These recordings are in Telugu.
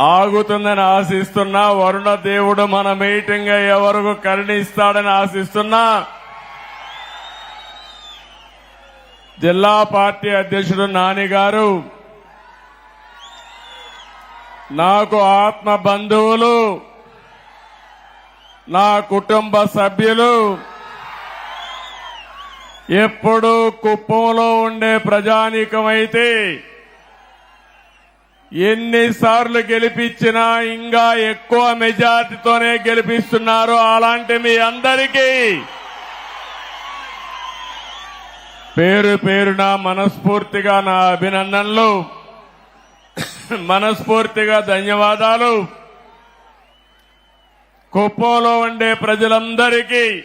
ఆగుతుందని ఆశిస్తున్నా వరుణ దేవుడు మన మీటింగ్ అయ్యే వరకు కరుణిస్తాడని ఆశిస్తున్నా. జిల్లా పార్టీ అధ్యక్షుడు నాని గారు నాకు ఆత్మ బంధువులు నా కుటుంబ సభ్యులు ఎప్పుడు కుప్పంలో ఉండే ప్రజానీకమైతే ఎన్నిసార్లు గెలిపించినా ఇంకా ఎక్కువ మెజార్టీతోనే గెలిపిస్తున్నారు అలాంటి మీ అందరికీ పేరు పేరున మనస్ఫూర్తిగా నా అభినందనలు. మనస్ఫూర్తిగా ధన్యవాదాలు. కుప్పంలో ఉండే ప్రజలందరికీ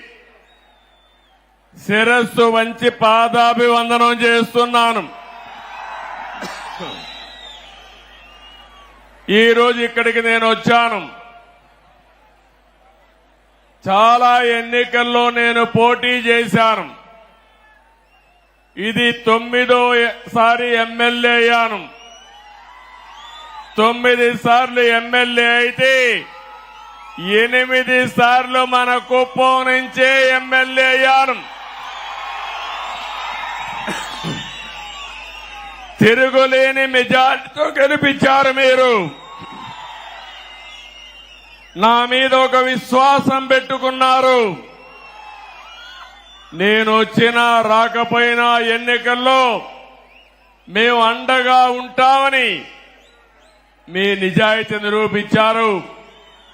శిరస్సు వంచి పాదాభివందనం చేస్తున్నాను. ఈరోజు ఇక్కడికి నేను వచ్చాను. చాలా ఎన్నికల్లో నేను పోటీ చేశాను. ఇది తొమ్మిదో సారి ఎమ్మెల్యే అయ్యాను. తొమ్మిది సార్లు ఎమ్మెల్యే అయితే ఎనిమిది సార్లు మన కుప్పం నుంచే ఎమ్మెల్యే అయ్యాను. తిరుగులేని మెజార్టీతో గెలిపించారు మీరు. నా మీద ఒక విశ్వాసం పెట్టుకున్నారు. నేను వచ్చినా రాకపోయినా ఎన్నికల్లో మేము అండగా ఉంటామని మీ నిజాయితీ నిరూపించారు.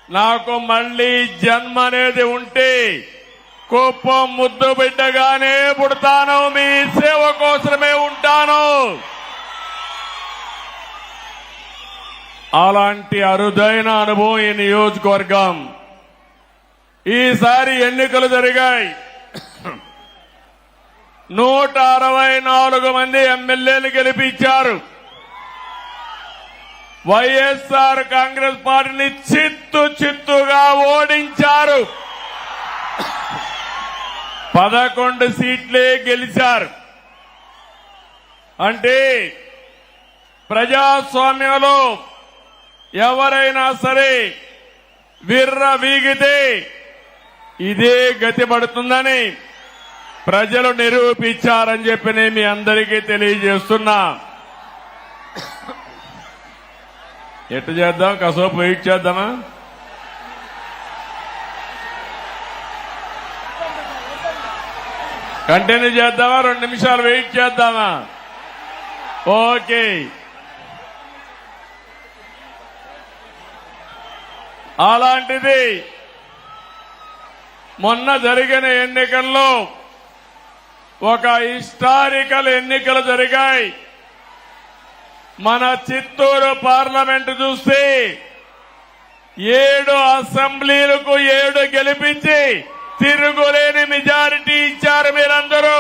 నాకు మళ్ళీ జన్మ అనేది ఉంటే కుప్పం ముద్దు బిడ్డగానే పుడతాను. మీ సేవ కోసమే ఉంటాను. అలాంటి అరుదైన అనుభవం ఈ నియోజకవర్గం. ఈసారి ఎన్నికలు జరిగాయి. నూట అరవై నాలుగు మంది ఎమ్మెల్యేలు గెలిపించారు. వైఎస్ఆర్ కాంగ్రెస్ పార్టీని చిత్తు చిత్తుగా ఓడించారు. పదకొండు సీట్లే గెలిచారు. అంటే ప్రజాస్వామ్యంలో ఎవరైనా సరే విర్ర వీగితే ఇదే గతి పడుతుందని ప్రజలు నిరూపించారని చెప్పి నేను మీ అందరికీ తెలియజేస్తున్నా. ఎట్టు చేద్దాం? కాసేపు వెయిట్ చేద్దామా? కంటిన్యూ చేద్దామా? రెండు నిమిషాలు వెయిట్ చేద్దామా? ఓకే. అలాంటిది మొన్న జరిగిన ఎన్నికల్లో ఒక హిస్టారికల్ ఎన్నికలు జరిగాయి. మన చిత్తూరు పార్లమెంటు చూస్తే ఏడు అసెంబ్లీలకు ఏడు గెలిపించి తిరుగులేని మెజారిటీ ఇచ్చారు మీరందరూ.